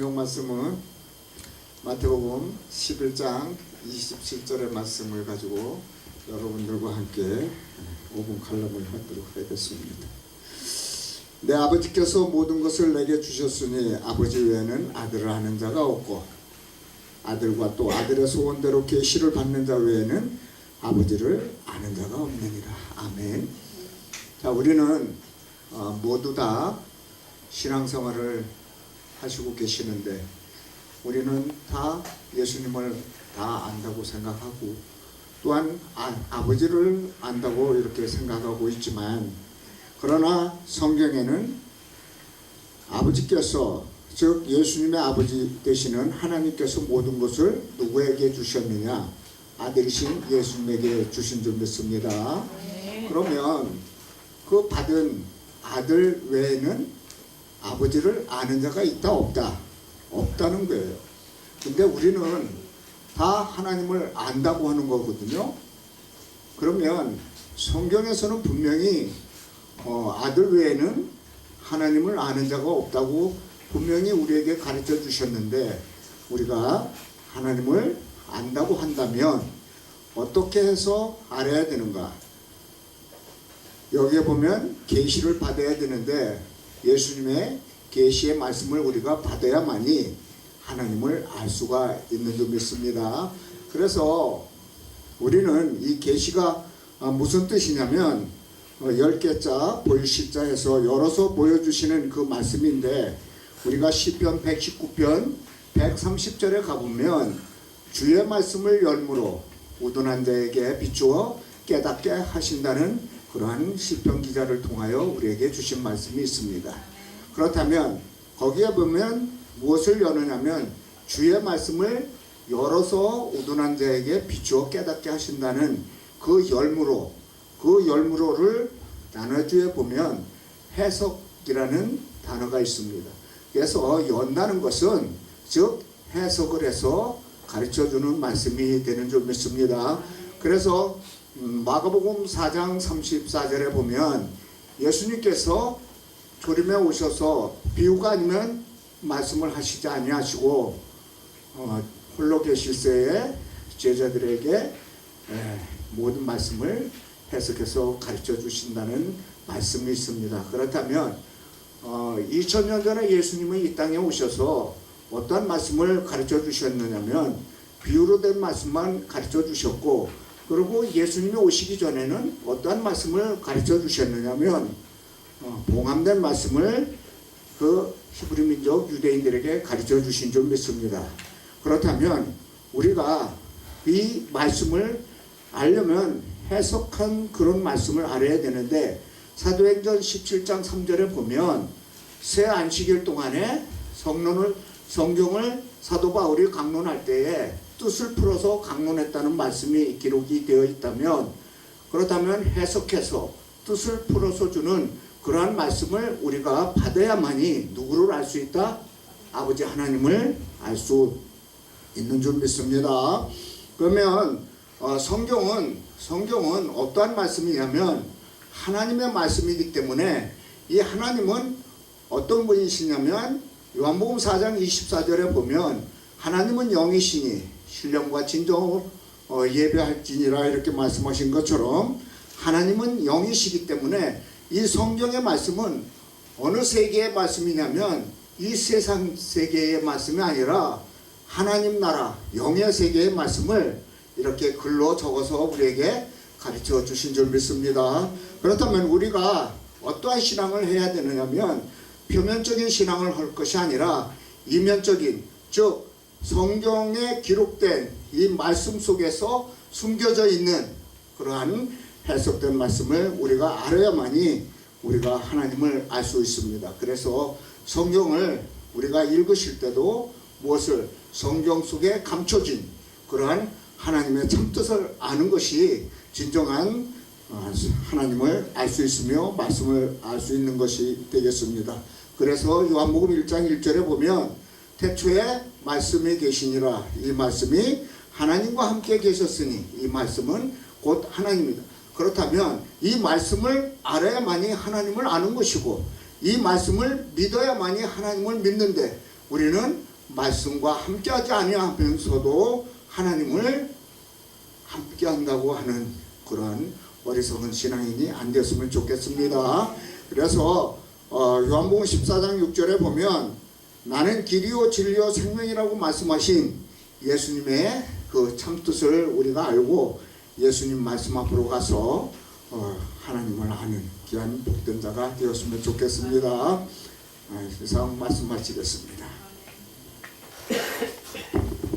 성경 말씀은 마태복음 11장 27절의 말씀을 가지고 여러분들과 함께 5분 칼럼을 하도록 하겠습니다. 내 아버지께서 모든 것을 내게 주셨으니 아버지 외에는 아들을 아는 자가 없고 아들과 또 아들의 소원대로 계시를 받는 자 외에는 아버지를 아는 자가 없느니라. 아멘. 자, 우리는 어, 모두 다 신앙생활을 하시고 계시는데 우리는 다 예수님을 다 안다고 생각하고 또한 아, 아버지를 안다고 이렇게 생각하고 있지만 그러나 성경에는 아버지께서 즉 예수님의 아버지 되시는 하나님께서 모든 것을 누구에게 주셨느냐 아들이신 예수님에게 주신 줄 믿습니다. 그러면 그 받은 아들 외에는 아버지를 아는 자가 있다 없다 없다는 거예요. 근데 우리는 다 하나님을 안다고 하는 거거든요. 그러면 성경에서는 분명히 어, 아들 외에는 하나님을 아는 자가 없다고 분명히 우리에게 가르쳐 주셨는데 우리가 하나님을 안다고 한다면 어떻게 해서 알아야 되는가? 여기에 보면 계시를 받아야 되는데 예수님의 계시의 말씀을 우리가 받아야만이 하나님을 알 수가 있는 줄 믿습니다. 그래서 우리는 이 계시가 아, 무슨 뜻이냐면 어, 열 개자 보일십자에서 열어서 보여주시는 그 말씀인데 우리가 시편 119편 130절에 가보면 주의 말씀을 열무로 우둔한 자에게 비추어 깨닫게 하신다는 그러한 시편 기자를 통하여 우리에게 주신 말씀이 있습니다. 그렇다면 거기에 보면 무엇을 여느냐면 주의 말씀을 열어서 우둔한 자에게 비추어 깨닫게 하신다는 그 열무로 그 열무로를 단어주에 보면 해석이라는 단어가 있습니다. 그래서 연다는 것은 즉 해석을 해서 가르쳐 주는 말씀이 되는 줄 믿습니다. 그래서 음, 마가복음 4장 34절에 보면 예수님께서 조림에 오셔서 비유가 아니면 말씀을 하시지 아니하시고 어, 홀로 계실 때에 제자들에게 에, 모든 말씀을 해석해서 가르쳐 주신다는 말씀이 있습니다. 그렇다면 어, 2000년 전에 예수님은 이 땅에 오셔서 어떠한 말씀을 가르쳐 주셨느냐면 비유로 된 말씀만 가르쳐 주셨고 그리고 예수님이 오시기 전에는 어떠한 말씀을 가르쳐 주셨느냐면 어, 봉함된 말씀을 그 히브리 민족 유대인들에게 가르쳐 주신 줄 믿습니다. 그렇다면 우리가 이 말씀을 알려면 해석한 그런 말씀을 알아야 되는데 사도행전 17장 3절에 보면 새 안식일 동안에 성론을 성경을 사도 바울이 강론할 때에 뜻을 풀어서 강론했다는 말씀이 기록이 되어 있다면 그렇다면 해석해서 뜻을 풀어서 주는 그러한 말씀을 우리가 받아야만이 누구를 알 수 있다? 아버지 하나님을 알 수 있는 줄 믿습니다. 그러면 어, 성경은 성경은 어떠한 말씀이냐면 하나님의 말씀이기 때문에 이 하나님은 어떤 분이시냐면 요한복음 4장 24절에 보면 하나님은 영이시니 신령과 진정을 어, 예배할지니라 이렇게 말씀하신 것처럼 하나님은 영이시기 때문에 이 성경의 말씀은 어느 세계의 말씀이냐면 이 세상 세계의 말씀이 아니라 하나님 나라 영의 세계의 말씀을 이렇게 글로 적어서 우리에게 가르쳐 주신 줄 믿습니다. 그렇다면 우리가 어떠한 신앙을 해야 되느냐면 표면적인 신앙을 할 것이 아니라 이면적인 즉 성경에 기록된 이 말씀 속에서 숨겨져 있는 그러한 해석된 말씀을 우리가 알아야만이 우리가 하나님을 알 수 있습니다. 그래서 성경을 우리가 읽으실 때도 무엇을 성경 속에 감춰진 그러한 하나님의 참뜻을 아는 것이 진정한 어, 하나님을 알 수 있으며 말씀을 알 수 있는 것이 되겠습니다. 그래서 요한복음 1장 1절에 보면 태초에 말씀이 계시니라 이 말씀이 하나님과 함께 계셨으니 이 말씀은 곧 하나님이다. 그렇다면 이 말씀을 알아야만이 하나님을 아는 것이고 이 말씀을 믿어야만이 하나님을 믿는데 우리는 말씀과 함께하지 아니하면서도 하나님을 함께한다고 하는 그런 어리석은 신앙인이 안 됐으면 좋겠습니다. 그래서 어, 요한복음 14장 6절에 보면 나는 길이요 진리요 생명이라고 말씀하신 예수님의 그 참뜻을 우리가 알고 예수님 말씀 앞으로 가서 어, 하나님을 아는 귀한 복된 자가 되었으면 좋겠습니다. 아, 이상 말씀 마치겠습니다.